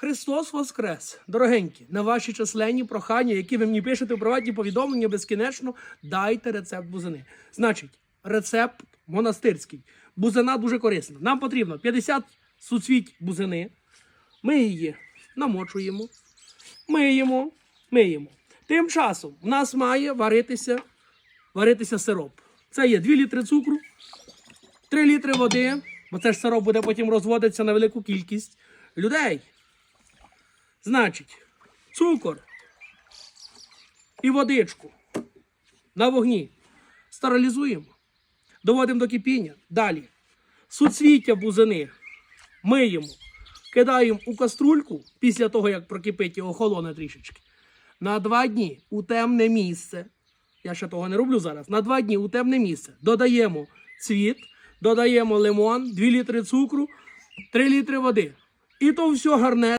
Христос Воскрес! Дорогенькі, на ваші численні прохання, які ви мені пишете у приватні повідомлення безкінечно, дайте рецепт бузини. Значить, рецепт монастирський. Бузина дуже корисна. Нам потрібно 50 суцвіть бузини. Ми її намочуємо, миємо, миємо. Тим часом в нас має варитися, варитися сироп. Це є 2 літри цукру, 3 літри води, бо це ж сироп буде потім розводитися на велику кількість людей. Значить, цукор і водичку на вогні стерилізуємо, доводимо до кипіння. Далі суцвіття бузини миємо, кидаємо у каструльку після того, як прокипить і охолоне трішечки. На два дні у темне місце. Я ще того не роблю зараз. На два дні у темне місце додаємо цвіт, додаємо лимон, 2 літри цукру, 3 літри води. І то все гарне.